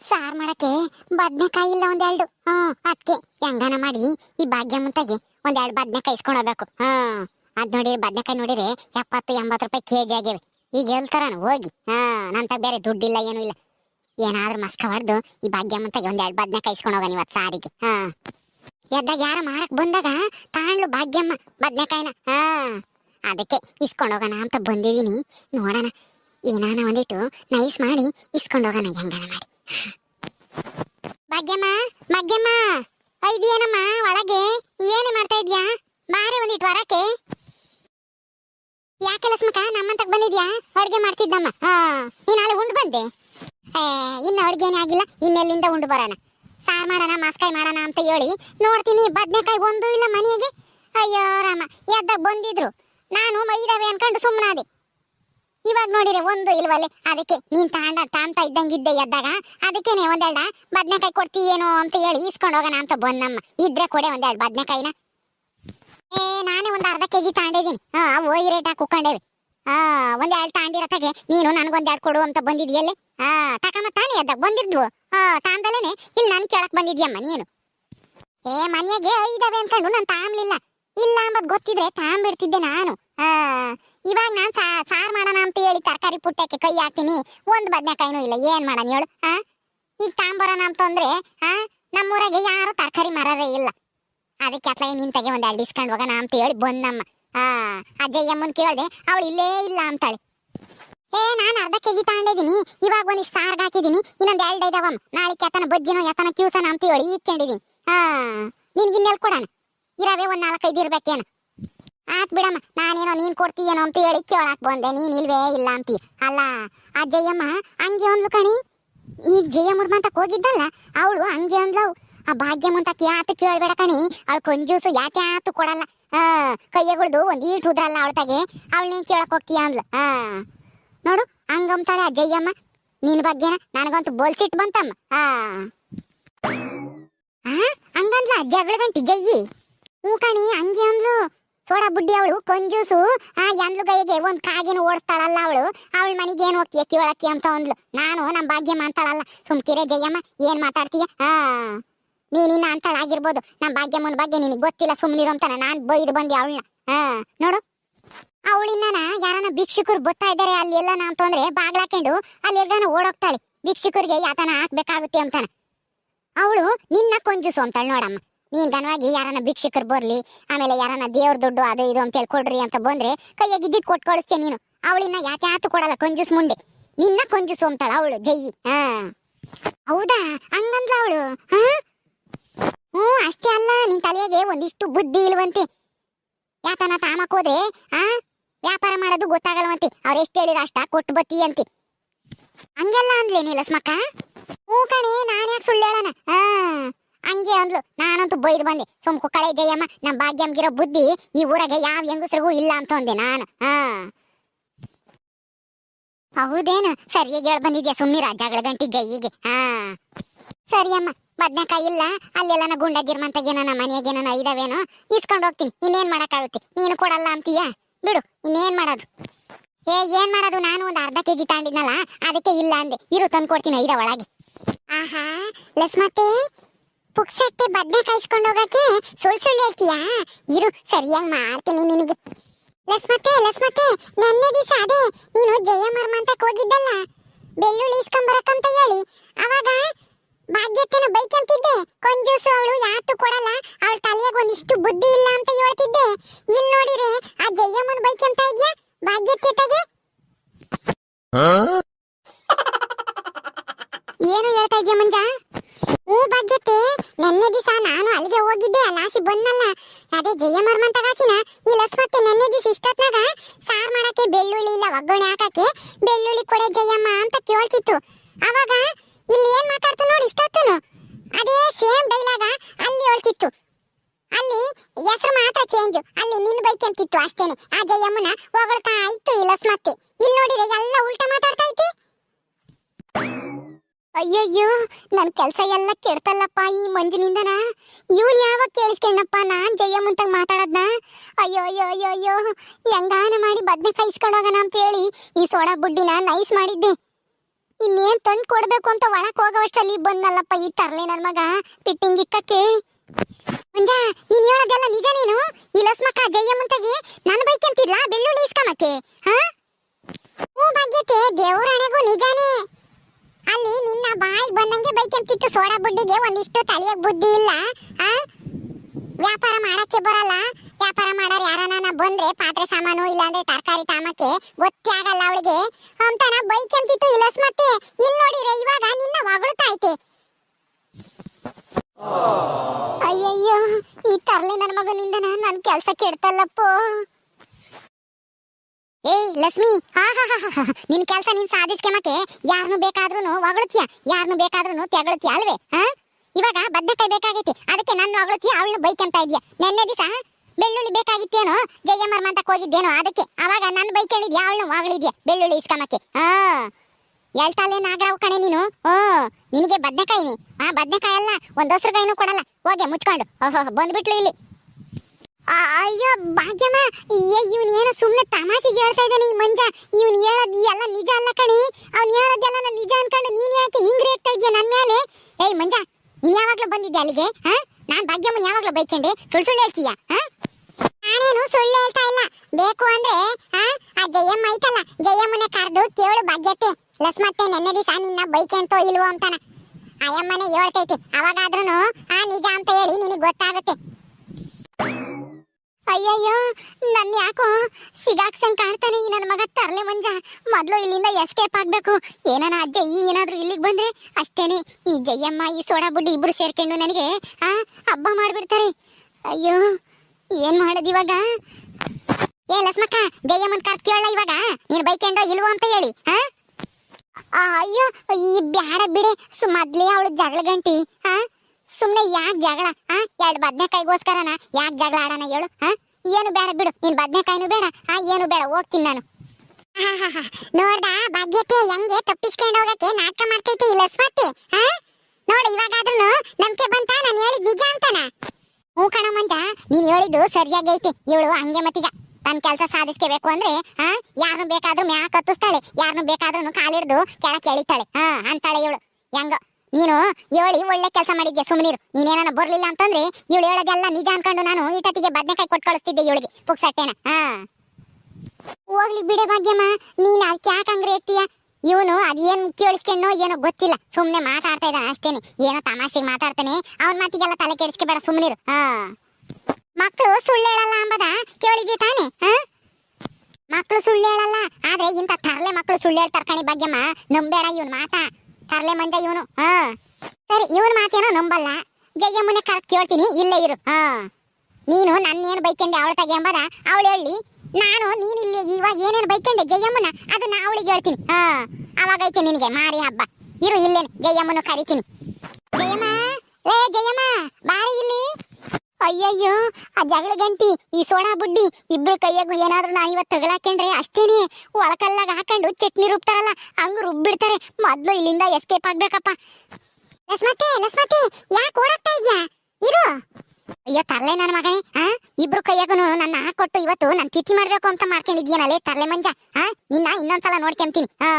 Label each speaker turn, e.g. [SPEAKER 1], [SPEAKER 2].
[SPEAKER 1] Sir ಮಾಡಕ್ಕೆ ಬದ್ನೆಕಾಯಿ ಇಲ್ಲ ಒಂದೆರಡು. ಹ್ಮ್ ಅದಕ್ಕೆ ಹೆಂಗನ ಮಾಡಿ ಈ ಭಾಗ್ಯ ಮುಂತಾಗಿ ಒಂದೆರಡು ಬದ್ನೆಕಾಯಿ ಇಸ್ಕೊಂಡು ಹೋಗ್ಬೇಕು. ಹ್ಮ್ ಅದ್ ನೋಡಿ ಬದ್ನೆಕಾಯಿ ನೋಡಿದ್ರೆ ಎಪ್ಪತ್ತು, ಎಂಬತ್ತು ರೂಪಾಯಿ ಕೆಜಿ ಆಗಿವೆ ಈಗ ಹೇಳ್ತಾರಣ ಹೋಗಿ. ಹಾ ನಂತ ಬೇರೆ ದುಡ್ಡಿಲ್ಲ, ಏನೂ ಇಲ್ಲ. ಏನಾದ್ರೂ ಮಸ್ಕ ಹೊಡೆದು ಈ ಭಾಗ್ಯ ಮುಂತಾಗಿ ಒಂದೆರಡು ಬದ್ನೆಕಾಯಿ ಇಸ್ಕೊಂಡು ಹೋಗೋಣ ಇವತ್ತು ಸಾರಿಗೆ. ಹಾ. ಎದ್ದಾಗ ಯಾರ ಮಾರಕ್ ಬಂದಾಗ ತಾಣ್ಲು ಭಾಗ್ಯಮ್ಮ ಬದ್ನೆಕಾಯಿನ. ಹಾ, ಅದಕ್ಕೆ ಇಸ್ಕೊಂಡು ಹೋಗೋಣ ಅಂತ ಬಂದಿದ್ದೀನಿ. ನೋಡೋಣ, ಏನಾನ ಒಂದಿಟ್ಟು ನೈಸ್ ಮಾಡಿ ಇಸ್ಕೊಂಡು ಹೋಗೋಣ, ಹೆಂಗಾನ ಮಾಡಿ. ಭಾಗ್ಯಮ್ಮ ಭಾಗ್ಯಮ್ಮ ಇದೆಯೇನಮ್ಮ ಒಳಗೆ? ಏನೇ ಮಾಡ್ತಾ ಇದ್ಯಾ? ಬಾರೆ ಒಂದಿಟ್ಟು ವರಕ್ಕೆ. ಯಾಕೆ ಲಸ್ಮಕ ನಮ್ಮಂತಕ್ ಬಂದಿದ್ಯಾ? ಅಡುಗೆ ಮಾಡ್ತಿದ್ದಮ್ಮ. ಹಾ ನಾಳೆ ಉಂಡು ಬಂದೆ. ಏ, ಇನ್ನು ಅಡ್ಗೆನೇ ಆಗಿಲ್ಲ. ಇನ್ನೆಲ್ಲಿಂದ ಉಂಡು ಬರೋಣ? ಸಾರ್ ಮಾಡೋಣ, ಮಾಸ್ಕಾಯಿ ಮಾಡೋಣ ಅಂತ ಹೇಳಿ ನೋಡ್ತೀನಿ. ಬದ್ನೆಕಾಯಿ ಒಂದು ಇಲ್ಲ ಮನೆಗೆ. ಅಯ್ಯೋ ರಾಮ ಎದ್ದ ಬಂದಿದ್ರು. ನಾನು ಮೈದಾವೆ ಅನ್ಕೊಂಡು ಸುಮ್ಮನಾದೆ ಇವಾಗ ನೋಡಿರಿ ಒಂದು ಇಲ್ವಲ್ಲಿ? ಅದಕ್ಕೆ ನೀನ್ ತಾಂಡ, ತಾಂತ ಇದ್ದಂಗಿದ್ದೆ ಎದ್ದಾಗ? ಅದಕ್ಕೇನೆ ಒಂದೆರಡ ಬದ್ನೆಕಾಯಿ ಕೊಡ್ತೀಯೇನೋ ಅಂತ ಹೇಳಿ ಈಸ್ಕೊಂಡು ಹೋಗೋಣ ಅಂತ ಬಂದಮ್ಮ ಇದ್ರೆ ಕೊಡೆ ಒಂದೆರಡು ಬದ್ನೆಕಾಯಿನ. ಏ, ನಾನೇ ಒಂದು ಅರ್ಧ ಕೆಜಿ ತಾಂಡಿದೀನಿ ಹಾ ಹೋಗಿ ರೇಟ್ ಹಾಕಿ ಕುಕ್ಕಂಡೇವಿ ಹಾ ಒಂದೆರಡು ತಾಂಡಿರತ್ತಾಗೆ ನೀನು ನನ್ಗೊಂದೆರಡು ಕೊಡು ಅಂತ ಬಂದಿದ್ಯಲ್ಲೇ? ಹಾ, ತಕಮ್ಮ, ತಾನೇ ಎದ್ದಾಗ ಬಂದಿದ್ವು. ಹಾ, ತಾಂದಲೇನೆ ಇಲ್ಲಿ ನನ್ ಕೇಳಕ್ ಬಂದಿದ್ಯಮ್ಮ ನೀನು. ಏ, ಮನೆಗೆ ಇದಾವೆ ಅನ್ಕೊಂಡು ನಾನು ತಾಂಬ್ಲಿಲ್ಲ ಇಲ್ಲ ಅಂಬದ್ ಗೊತ್ತಿದ್ರೆ ತಾಂಬಿಡ್ತಿದ್ದೆ ನಾನು. ಹಾ ಇವಾಗ ನಾನ್ ಸಾರ್ ಮಾಡೋಣ ಅಂತ ಹೇಳಿ ತರಕಾರಿ ಪುಟ್ಟಕ್ಕೆ ಕೈ ಹಾಕ್ತೀನಿ. ಒಂದ್ ಬದ್ನೆಕಾಯಿನೂ ಇಲ್ಲ. ಏನ್ ಮಾಡೋಣ ಹೇಳು ಹಾ ಈಗ ತಾಂಬರೋಣ ಅಂತಂದ್ರೆ ಹಾ ನಮ್ಮೂರಾಗೆ ಯಾರು ತರಕಾರಿ ಮರರೇ ಇಲ್ಲ. ಅದಕ್ಕೆ ಅತ್ಲಾಗಿ ತಗೆ ಒಂದ್ ಎರಡು ಇಸ್ಕೊಂಡು ಹೋಗೋಣ ಅಂತ ಹೇಳಿ ಬಂದಮ್ಮ. ಹಾ ಅಜ್ಜಯ್ಯಮ್ಮನ್ ಕೇಳ್ದೆ, ಅವಳು ಇಲ್ಲೇ ಇಲ್ಲ ಅಂತಾಳೆ. ಏ, ನಾನು ಅರ್ಧ ಕೆಜಿ ತಗೊಂಡಿದ್ದೀನಿ. ಇವಾಗ ಒಂದಿಷ್ಟು ಸಾರ್ಗ ಹಾಕಿದ್ದೀನಿ. ಇನ್ನೊಂದ್ ಎರಡು ಇದಾವಮ್ಮ ನಾಳೆ ಯಾತನ ಬಜ್ಜಿನೋ ಯಾತನ ಕ್ಯೂಸನ ಅಂತ ಹೇಳಿ ಇಕ್ಕೊಂಡಿದ್ದೀನಿ ಹಾ ನಿನ್ಗಿನ್ನೆಲ್ ಕೊಡೋಣ. ಇರವೇ ಒಂದ್ ನಾಲ್ಕೈದು ಇರ್ಬೇಕೇನು? ಆತ್ ಬಿಡಮ್ಮ, ನಾನೇನೋ ನೀನ್ ಕೊಡ್ತೀಯೇನೋ ಅಂತ ಹೇಳಿ ಕೇಳಾಕ ಬಂದೆ. ನೀನ್ ಇಲ್ವೇ ಇಲ್ಲ ಅಂತೀ. ಅಲ್ಲ, ಆ ಜಯಮ್ಮ ಹಂಗೆ ಅಂದ್ಲು ಕಣಿ. ಈಗ ಜಯಮ್ಮರ್ ಮಂತಕ್ ಹೋಗಿದ್ದಲ್ಲ ಅವಳು ಹಂಗೆ ಅಂದ್ಲವು ಆ ಭಾಗ್ಯ ಮುಂತಕ್ ಯಾತು ಕೇಳ್ಬೇಡ ಕಣಿ. ಅವಳು ಕೊಂಜೂಸು ಯಾಕೆ ಯಾತು ಕೊಡಲ್ಲ. ಹಾ ಕೈಯಗಳ್ದು ಒಂದ್ ಈಟ್ ಉದ್ರಲ್ಲ ತಗೆ. ಅವಳು ನೀನ್ ಕೇಳಕ್ ಹೋಗ್ತೀಯ ಅಂದ್ಲು. ಹಾ ನೋಡು ಹಂಗಂತಾಳೆ ಆ ಜಯಮ್ಮ. ನಿನ್ ಬಗ್ಗೆನ ನನಗಂತೂ ಬೋಲ್ಸಿಟ್ ಬಂತಮ್ಮ. ಆ, ಹಂಗಂದ್ಲ ಜಗಳಗಂಟಿ ಜಯ್ಯಿ. ಹ್ಞೂ ಕಣಿ, ಹಂಗೆ ಅಂದ್ಲು. ಸೋಡಾ ಬುಡ್ಡಿ ಅವಳು, ಕಂಜೂಸು, ಆ ಗೈಗೆ ಒಂದ್ ಕಾಗಿನ ಓಡಿಸ್ತಾಳಲ್ಲ ಅವಳು. ಅವಳ ಮನೆಗೆ ಏನ್ ಹೋಗ್ತೀಯ ಕೇಳಕ್ಕೆ ಅಂತ ಅಂದ್ಲು. ನಾನು ನಮ್ಮ ಭಾಗ್ಯಮ್ಮ ಅಂತಾಳಲ್ಲ. ಸುಮ್ಕಿರೆ ಜಯಮ್ಮ, ಏನ್ ಮಾತಾಡ್ತೀಯ? ಹಾ. ಅಂತಾಳ ಆಗಿರ್ಬೋದು. ನಮ್ಮ ಭಾಗ್ಯಮ್ಮನ ಬಗ್ಗೆ ನಿನಗೆ ಗೊತ್ತಿಲ್ಲ, ಸುಮ್ನಿರು ಅಂತಾನ. ನಾನ್ ಬೈದು ಬಂದೆ ಅವಳ ಹಾ, ನೋಡು. ಅವಳಿನ್ನ ಯಾರನ್ನ ಭಿಕ್ಷುಕರು ಬರ್ತಾ ಇದ್ದಾರೆ ಅಲ್ಲಿ ಎಲ್ಲನ ಅಂತಂದ್ರೆ ಬಾಗ್ಲಾಕೊಂಡು ಅಲ್ಲಿ ಎಲ್ಲಾನು ಓಡೋಗ್ತಾಳೆ. ಭಿಕ್ಷುಕರಿಗೆ ಯಾತನ ಹಾಕ್ಬೇಕಾಗುತ್ತೆ ಅಂತಾನ. ಅವಳು ನಿನ್ನ ಕೊಂಜುಸು ಅಂತಾಳೆ ನೋಡಮ್ಮ. ನೀನ್ ಘನವಾಗಿ ಯಾರನ್ನ ಭಿಕ್ಷಕರು ಬರ್ಲಿ, ಆಮೇಲೆ ಯಾರನ್ನ ದೇವ್ರ ದುಡ್ಡು ಅದು ಇದು ಅಂತ ಹೇಳ್ಕೊಡ್ರಿ ಅಂತ ಬಂದ್ರೆ ಕೈಯಾಗ ಇದ್ದಿದ್ ಕೊಟ್ ಕಳಿಸ್ತೆ ನೀನು. ಅವಳಿನ ಯಾಕೆ ಯಾತು ಕೊಡಲ್ಲ? ಕೊಂಜುಸ್ ಮುಂದೆ. ನಿನ್ನ ಕೊಂಜುಸು ಅಂತಾಳ ಅವಳು, ಜೈ. ಹೌದಾ? ಹಂಗಂದ್ಲ ಅವಳು? ಹ್ಮ್ ಅಷ್ಟೇ ಅಲ್ಲ, ನಿನ್ ತಲೆಗೆ ಒಂದಿಷ್ಟು ಬುದ್ಧಿ ಇಲ್ವಂತೆ. ಯಾತನ ತಾಮಕ್ ಹೋದ್ರೆ, ಆ? ವ್ಯಾಪಾರ ಮಾಡೋದು ಗೊತ್ತಾಗಲ್ವಂತೆ. ಅವ್ರು ಎಷ್ಟು ಹೇಳಿರ ಅಷ್ಟ ಕೊಟ್ಟು ಬತ್ತಿ ಅಂತೆ. ಹಂಗೆಲ್ಲ ಅಂದ್ಲೇನಿಲ್ಲ ಸ್ಮಕ್ಕ? ಹ್ಞೂ ಕಣೆ ನಾನು ಯಾಕೆ ಸುಳ್ಳು ಹೇಳೋಣ ಹಾ ಹಂಗೆ ಅಂದ್ಲು. ನಾನಂತೂ ಬೈದು ಬಂದೆ. ಸುಮ್ಕು ಕಳೆ ಜಯಮ್ಮ ನಮ್ಮ ಭಾಗ್ಯಮ್ಗಿರೋ ಬುದ್ಧಿ ಈ ಊರಾಗೆ ಯಾವ ಹೆಂಗಸರಿಗೂ ಇಲ್ಲ ಅಂತ ಅಂದೆ ನಾನು. ಹೌದೇನು? ಸರಿ ಹೇಳಿ ಬಂದಿದ್ಯಾ ಸುಮ್ಮನೆ ರಾಜಾಗಳ ಗಂಟಿ ಜೈಗೆ ಹಾ. ಸರಿ ಅಮ್ಮ, ಬದ್ನೆಕಾಯಿ ಇಲ್ಲ ಅಲ್ಲೆಲ್ಲ ಗುಂಡ ಗಿರ್ಮಂತಾಗೆ ನನ್ನ ಮನೆಯಾಗೇನ ಇದಾವೇನೋ, ಇಸ್ಕೊಂಡು ಹೋಗ್ತೀನಿ. ಇನ್ನೇನ್ ಮಾಡಕ್ಕಾಗುತ್ತೆ? ನೀನು ಕೊಡಲ್ಲ ಅಂತೀಯಾ? ಬಿಡು, ಇನ್ನೇನ್ ಮಾಡೋದು? ಏ, ಏನ್ ಮಾಡೋದು? ನಾನು ಒಂದು ಅರ್ಧ ಕೆಜಿ ತಾಂಡಿದ್ನಲ್ಲ, ಅದಕ್ಕೆ ಇಲ್ಲ ಅಂದೆ. ಇರು ತಂದು ಕೊಡ್ತೀನಿ ಐದ ಒಳಗೆ. ಆಹಾ ಲಸ್ಮತ್ತೆ ಪುಕ್ಸಟ್ಟೆ ಬದ್ನೆ ಕಾಯಿಸ್ಕೊಂಡು ಹೋಗಕ್ಕೆ ಸುಳ್ ಸುಳ್ಳು ಹೇಳ್ತೀಯಾ? ಇರು ಸರಿಯಾಗಿ ಮಾಡ್ತೀನಿ ನಿನಗೆ. ಲಸ್ಮತ್ತೆ ಲಸ್ಮತ್ತೆ ನೆನ್ನೆ ದಿವಸ ಅದೇ ನೀನು ಜಯಮರ್ಮ ಅಂತ ಹೋಗಿದ್ದಲ್ಲ ಬೆಳ್ಳುಳ್ಳಿ ಇಸ್ಕೊಂಬರಕ್ಕಂತ ಹೇಳಿ. ಅವಾಗ ಭಾಗ್ಯತ್ತೆನ ಬೈಕಂತಿದ್ದೆ ಕೊಂಜೂಸು ಅವಳು ಯಾತು ಕೊಡಲ್ಲ ಅವಳ ತಲೆಯಾಗ ಒಂದಿಷ್ಟು ಬುದ್ಧಿ ಇಲ್ಲ ಅಂತ ಹೇಳ್ತಿದ್ದೆ. ಇಲ್ಲಿ ನೋಡಿರೆ ಆ ಜಯಮ್ಮನ ಅಂತ ಇದ್ಯಾ? ಭಾಗ್ಯತೆಗೆ ಏನು ಹೇಳ್ತಾ ಇದ್ಯಾ ಮಂಜ? ಹ್ಞೂ ಭಾಗ್ಯತೆ. ನೆನ್ನೆ ದಿವಸ ನಾನು ಅಲ್ಲಿಗೆ ಹೋಗಿದ್ದೆ ಲಾಸಿ ಬಂದಲ್ಲ ಅದೇ ಜಯಮರ್ಮ ಅಂತ ಕಾಸಿನ ಈ ಲಸ್ಮತ್ತೆ ನೆನ್ನೆ ದಿವಸ ಇಷ್ಟೊತ್ನಾಗ ಸಾರ್ ಮಾಡಕ್ಕೆ ಬೆಳ್ಳುಳ್ಳಿ ಇಲ್ಲ, ಒಗ್ಗರಣೆ ಹಾಕಕ್ಕೆ ಬೆಳ್ಳುಳ್ಳಿ ಕೊಡೆ ಜಯಮ್ಮ ಅಂತ ಕೇಳ್ತಿತ್ತು. ಅವಾಗ ಇಲ್ಲಿ ಏನ್ ಮಾತಾಡ್ತು ನೋಡಿ ಇಷ್ಟೊತ್ತು ಅದೇ ಸೇಮ್ ಡೈಲಾಗ ಅಲ್ಲಿ ಹೇಳ್ತಿತ್ತು. ಅಲ್ಲಿ ಹೆಸರು ಮಾತ್ರ ಚೇಂಜ್ ಅಲ್ಲಿ ನಿನ್ ಬೈಕ್ ಅಂತಿತ್ತು ಅಷ್ಟೇನೆ. ಆ ಜಯಮ್ಮನ ಹೊಗಳ್ತಾ ಇತ್ತು ಈ ಲಸ್ಮತ್ತೆ ಇಲ್ಲಿ ನೋಡಿದ್ರೆ ಎಲ್ಲ ಉಲ್ಟಾ ಮಾತಾಡ್ತಾ ಐತಿ. ಅಯ್ಯಯ್ಯೋ, ನನ್ ಕೆಲ್ಸ ಎಲ್ಲ ಕೆಡ್ತಲ್ಲಪ್ಪ ಈ ಮಂಜಿನಿಂದನ. ಇವನ್ ಯಾವಾಗ ಕೇಳಿಸ್ಕೊಂಡಪ್ಪ ನಾನ್ ಜಯ ಮುಂತಾಗ ಮಾತಾಡದ್ನ? ಅಯ್ಯೋ ಅಯ್ಯೋ ಅಯ್ಯೋ ಅಯ್ಯೋ, ಹೆಂಗಾನ ಮಾಡಿ ಬದ್ನೆ ಕೈಸ್ಕೊಂಡೋಗಣ ಅಂತ ಹೇಳಿ ಈ ಸೋಡಾ ಬುಡ್ಡಿನ ನೈಸ್ ಮಾಡಿದ್ದೆ. ಇನ್ನೇನ್ ತಂದು ಕೊಡ್ಬೇಕು ಅಂತ ಒಳಕ್ ಹೋಗೋವಷ್ಟಲ್ಲಿ ಬಂದಲ್ಲಪ್ಪ ಈ ತರ್ಲೆ ನನ್ ಮಗ, ಪಿಟ್ಟಿಂಗ್ ಇಕ್ಕಕ್ಕೆ. ಮುಂಜಾ, ನೀನ್ ಹೇಳೋದೆಲ್ಲ ನಿಜ ನೀನು? ಈ ಲಸ್ಮಕ್ಕ ಜಯಮ್ಮಂತಗೆ ನನ್ ಬೈಕ್ ಅಂತಿಲ್ಲ ಬೆಳ್ಳುಳ್ಳಿ ಇಸ್ಕಮಕ್ಕೆ, ಹಾ? ಹ್ಞೂ ಭಾಗ್ಯತೆ ದೇವರಾಣೆಗೂ ನಿಜಾನೇ. ನಿನ್ನ ಬಾಯಿಗೆ ಬಂದಂಗೆ ಬೈಕ್ ಅಂತಿತ್ತು ಸೋಡಾ ಬುಡ್ಡಿಗೆ ಒಂದಿಷ್ಟು ತಲೆಯ ಬುದ್ಧಿ ಇಲ್ಲ, ಆ? ವ್ಯಾಪಾರ ಮಾಡಕ್ಕೆ ಬರಲ್ಲ. ವ್ಯಾಪಾರ ಮಾಡೋರು ಯಾರನ್ನ ಬಂದ್ರೆ ಪಾತ್ರೆ ಸಾಮಾನು ಇಲ್ಲಾಂದ್ರೆ ತರಕಾರಿ ತಾಮಕ್ಕೆ ಗೊತ್ತೇ ಆಗಲ್ಲ ಅವಳಿಗೆ. ಅಂತಾನ ಬೈಕ್ ಅಂತಿತ್ತು ಇಲ್ಲಸ್ ಮತ್ತೆ? ಇಲ್ಲಿ ನೋಡಿರೆ ಇವಾಗ ನಿನ್ನ ಹೊಗಳುತ್ತಾ ಐತೆ ಅಯ್ಯಯ್ಯೋ, ಈ ತರಲೇ ನನ್ನ ಮಗನಿಂದ ನನ್ನ ಕೆಲಸ ಕೆಡ್ತಲ್ಲಪ್ಪೋ. ಲಕ್ಷ್ಮಿ ಹಾ ಹಾ ಹಾ ನಿನ್ ಕೆಲಸ ನೀನ್ ಸಾಧಿಸ್ಕೆಮಕ್ಕೆ ಯಾರನ್ನು ಬೇಕಾದ್ರೂ ಹೊಗಳ್ತೀಯ ಯಾರನ್ನು ಬೇಕಾದ್ರೂ ತೆಗಳ್ತೀಯ ಅಲ್ವೇ ಇವಾಗ ಬದ್ನೆಕಾಯಿ ಬೇಕಾಗೈತಿ, ಅದಕ್ಕೆ ನನ್ನ ಹೊಗಳ್ತೀಯ, ಅವಳನ್ನ ಅಂತ ಇದೆಯಾ. ನೆನ್ನೆ ದಿವಸ ಬೆಳ್ಳುಳ್ಳಿ ಬೇಕಾಗಿತ್ತೇನೋ ಮರ್ಮ ಅಂತ ಹೋಗಿದ್ದೇನೋ, ಅದಕ್ಕೆ ಅವಾಗ ನನ್ನ ಬೈಕ್ ಹೇಳಿದ್ಯಾ, ಅವಳನ್ನ ಹೊಗಳಿದ್ಯಾ ಬೆಳ್ಳುಳ್ಳಿ ಇಸ್ಕಮಕ್ಕೆ ಹಾ? ಹೇಳ್ತಾಳೆ ನಾಗರಾವ್ ಕಣೆ ನೀನು ಓ ನಿನಗೆ ಬದ್ನೆಕಾಯಿನಿ, ಆ ಬದ್ನೆಕಾಯಿ ಅಲ್ಲ, ಒಂದ್ ಹಸ್ರುಗಾಯಿನೂ ಕೊಡಲ್ಲ ಹೋಗೆ ಮುಚ್ಕೊಂಡು, ಓಹೋ, ಬಂದ್ಬಿಟ್ಲು ಇಲ್ಲಿ. ಅಯ್ಯೋ, ಭಾಗ್ಯಮ್ಮ ಇವನ್ ಏನೋ ಸುಮ್ಮನೆ ತಮಾಷೆಗೆ ಹೇಳ್ತಾ ಇದ್ದಾನೆ ಈ ಮಂಜ. ಇವನ್ ಹೇಳೋದ್ ಎಲ್ಲ ನಿಜ ಅಲ್ಲ ಕಣಿ. ಅವ್ನ್ ಹೇಳೋದೆಲ್ಲ ನಾನು ನಿಜ ಅನ್ಕೊಂಡು ನೀನ್ ಯಾಕೆ ಹಿಂಗ್ ರೇಗ್ತಾ ಇದೆಯಾ ನನ್ನ ಮೇಲೆ? ಏಯ್, ಮಂಜ, ನೀನ್ ಯಾವಾಗ್ಲೂ ಬಂದಿದ್ದೆ ಅಲ್ಲಿಗೆ? ಹಾ? ನಾನ್ ಭಾಗ್ಯಮ್ಮನ್ ಯಾವಾಗ್ಲೂ ಬೈಕೊಂಡೆ. ಸುಳ್ ಸುಳ್ಳು ಹೇಳ್ತೀಯ? ಹಾ? ನಾನೇನು ಸುಳ್ಳು ಹೇಳ್ತಾ ಇಲ್ಲ. ಬೇಕು ಅಂದ್ರೆ ಆ ಜಯಮ್ಮ ಐತಲ್ಲ, ಜಯಮ್ಮನೆ ಕರೆದು ಕೇಳು ಭಾಗ್ಯತೆ. ಲಸ್ಮತ್ತೆ ನೆನ್ನೆ ದಿವಸ ನಿನ್ನ ಬೈಕೆಂತೋ ಇಲ್ವೋ ಅಂತಾನ. ಅಯ್ಯಮ್ಮನೆ ಹೇಳ್ತೈತಿ ಅವಾಗಾದ್ರೂ ಆ ನಿಜ ಅಂತ ಹೇಳಿ ನಿನಗೆ ಗೊತ್ತಾಗುತ್ತೆ. ಅಯ್ಯಯ್ಯೋ ನನ್ನ ಯಾಕೋ ಸಿಗಾಕ್ಸಂಗ್ ಕಾಣ್ತಾನೆ ಈ ನನ್ನ ಮಗ ತರ್ಲೆ ಮಂಜ. ಮೊದ್ಲು ಇಲ್ಲಿಂದ ಎಸ್ಕೇಪ್ ಆಗಬೇಕು. ಏನನ ಅಜ್ಜ ಈ ಏನಾದ್ರೂ ಇಲ್ಲಿಗೆ ಬಂದ್ರೆ ಅಷ್ಟೇನೆ. ಈ ಜಯ್ಯಮ್ಮ ಈ ಸೋಡಾ ಬುಡ್ಡಿ ಇಬ್ರು ಸೇರ್ಕೊಂಡು ನನಗೆ ಆ ಹಬ್ಬ ಮಾಡ್ಬಿಡ್ತಾರೆ. ಅಯ್ಯೋ ಏನ್ ಮಾಡೋದು ಇವಾಗ? ಏ ಲಸ್ಮಕ್ಕ ಜಯಮ್ಮನ್ ಕರ್ ಕೇಳ ಇವಾಗ? ನೀನ್ ಬೈಕೆಂಡೋ ಇಲ್ವೋ ಅಂತ ಹೇಳಿ ಆ, ಅಯ್ಯೋ ಈ ಬ್ಯಾಡ ಬಿಡೆ. ಸು ಮೊದ್ಲೇ ಅವಳು ಜಗಳ ಗಂಟಿ ಹಾ ಸುಮ್ನೆ ಯಾಕೆ ಜಗಳ? ಆ ಎರಡು ಬದ್ನೆಕಾಯಿಗೋಸ್ಕರನ? ಯಾಕೆ ಜಗಳ ಆಡೋಣ ಹೇಳು ಹಾ ಏನು ಬೇಡ ಬಿಡು ನೀನ್ ಬದ್ನೆಕಾಯಿನೂ ಬೇಡ ಆ ಏನು ಬೇಡ ಹೋಗ್ತೀನಿ ನಾನು. ನೋಡ್ದ ಭಾಗ್ಯತೆ ಹೆಂಗೆ ತಪ್ಪಿಸ್ಕೊಂಡು ಹೋಗಕ್ಕೆ ನಾಟಕ ಮಾಡ್ತೈತಿ ಇಲ್ಲ ಸ್ವಾತಿ ಹಾ ನೋಡು ಇವಾಗಾದ್ರೂ ನಂಬಿಕೆ ಬಂತ? ನಾನು ಹೇಳಿದ್ ನಿಜ ಅಂತಾನ? ಹ್ಞೂ ಕಣ ಮಂಜ ನೀನ್ ಹೇಳಿದ್ದು ಸರಿಯಾಗಿ ಐತಿ. ಇವಳು ಹಂಗೆ ಮತ್ತೀಗ. ತನ್ನ ಕೆಲಸ ಸಾಧಿಸ್ಕೋಬೇಕು ಅಂದ್ರೆ ಹಾ ಯಾರನ್ನು ಬೇಕಾದ್ರೂ ಮ್ಯಾಕ್ ಹತ್ತಿಸ್ತಾಳೆ ಯಾರನ್ನು ಬೇಕಾದ್ರೂ ಕಾಲಿಡ್ದು ಕೆಳಕ್ಕೆ ಎಳಿತಾಳೆ ಹಾ ಅಂತಾಳೆ ಇವಳು. ಹೆಂಗ. ನೀನು ಹೇಳಿ ಒಳ್ಳೆ ಕೆಲಸ ಮಾಡಿದ್ಯಾ ಸುಮ್ಮನಿರು ನೀನೇನ ಬರ್ಲಿಲ್ಲ ಅಂತಂದ್ರೆ ಇವಳು ಹೇಳೋದೆಲ್ಲ ನಿಜ ಅನ್ಕೊಂಡು ನಾನು ಈಟತಿಗೆ ಬದನೆಕಾಯಿ ಕೊಟ್ಟು ಕಳಿಸ್ತಿದ್ದೆ ಇವಳಿಗೆ. ಪುಕ್ಸಟ್ಟೆನ ಹೋಗ್ಲಿ ಬಿಡೆ ಭಾಗ್ಯಮ್ಮ. ನೀನು ಅದಕ್ಕೆ ಯಾಕೆ ಹಂಗ್ರೆ ಇವನು ಇವನು ಅದೇನ್ ಕೇಳಿಸ್ಕೊಂಡೋ ಏನೋ ಗೊತ್ತಿಲ್ಲ. ಸುಮ್ಮನೆ ಮಾತಾಡ್ತಾ ಇದ್ದಾನೆ ಅಷ್ಟೇನೆ. ಏನೋ ತಮಾಷೆಗೆ ಮಾತಾಡ್ತಾನೆ. ಅವನ ಮಾತಿಗೆಲ್ಲ ತಲೆ ಕೆಡಿಸ್ಕೋಬೇಡ ಸುಮ್ಮನಿರು ಹಾ. ಮಕ್ಕಳು ಸುಳ್ಳು ಹೇಳಲ್ಲ ಅಂಬದ? ಕೇಳಿದ್ದಿ ತಾನೆ? ಹಾ? ಮಕ್ಕಳು ಸುಳ್ಳು ಹೇಳಲ್ಲ. ಆದ್ರೆ ಇಂಥ ತರಲೆ ಮಕ್ಕಳು ಸುಳ್ಳು ಹೇಳ್ತಾರ ಕಣಿ ಭಾಗ್ಯಮ್ಮ. ನಂಬೇಡ ಇವನ್ ಮಾತಾ. ತರ್ಲೆ ಮಂಜ ಇವನು. ಹಾ. ಸರಿ, ಇವನ್ ಮಾತೇನೋ ನಂಬಲ್ಲ. ಜಯಮ್ಮನ ಕರೆಕ್ಟ್ ಕೇಳ್ತೀನಿ, ಇಲ್ಲೇ ಇರು. ಹಾ. ನೀನು ನನ್ನೇನು ಬೈಕೆಂಡೆ ಅವಳ ತಗೆಂಬದ ಅವಳು ಹೇಳಿ, ನಾನು, ನೀನು ಇಲ್ಲಿ ಇವಾಗ ಏನೇನು ಬೈಕೆಂಡೆ ಜಯಮ್ಮನ ಅದನ್ನ ಅವಳಿಗೆ ಹೇಳ್ತೀನಿ. ಹಾ. ಅವಾಗೈತೆ ನಿನಗೆ, ಮಾರಿ ಹಬ್ಬ. ಇರು ಇಲ್ಲೇನೆ ಜಯಮ್ಮನ ಕರಿತೀನಿ. ಜಯಮ್ಮ ಏ ಜಯಮ್ಮ, ಬಾರಿ ಇಲ್ಲಿ. ಅಯ್ಯಯ್ಯೋ, ಆ ಜಗಳ ಗಂಟಿ, ಈ ಸೋಡಾ ಬುಡ್ಡಿ, ಇಬ್ರು ಕೈಯಾಗು ಏನಾದ್ರೂ ನಾ ಇವತ್ತು ತಗಲಾಕೊಂಡ್ರೆ ಅಷ್ಟೇನೆ. ಒಳಕಲ್ಲಾಗ ಹಾಕೊಂಡು ಚಟ್ನಿ ರುಬ್ತಾರಲ್ಲ, ಹಂಗ ರುಬ್ಬಿಡ್ತಾರೆ. ಮೊದ್ಲು ಇಲ್ಲಿಂದ ಎಸ್ಕೇಪ್ ಆಗ್ಬೇಕಪ್ಪ. ಲಸ್ಮತಿ ಲಸ್ಮತಿ, ಯಾಕೆ ಓಡಾಗ್ತಾ ಇದ್ಯಾ? ಇರು. ಅಯ್ಯೋ, ತರಲೆ ನನ್ನ ಮಗನೇ ಹಾ ಇಬ್ರು ಕೈಯಾಗೂ ನನ್ನ ಹಾಕೊಟ್ಟು ಇವತ್ತು ನಾನು ಚಿಟ್ಟಿ ಮಾಡಬೇಕು ಅಂತ ಮಾಡ್ಕೊಂಡಿದ್ಯನಲ್ಲೇ ತರಲೆ ಮಂಜ. ಹಾ ನಿನ್ನ ಇನ್ನೊಂದ್ಸಲ ನೋಡ್ಕೊಂತೀನಿ. ಹಾ.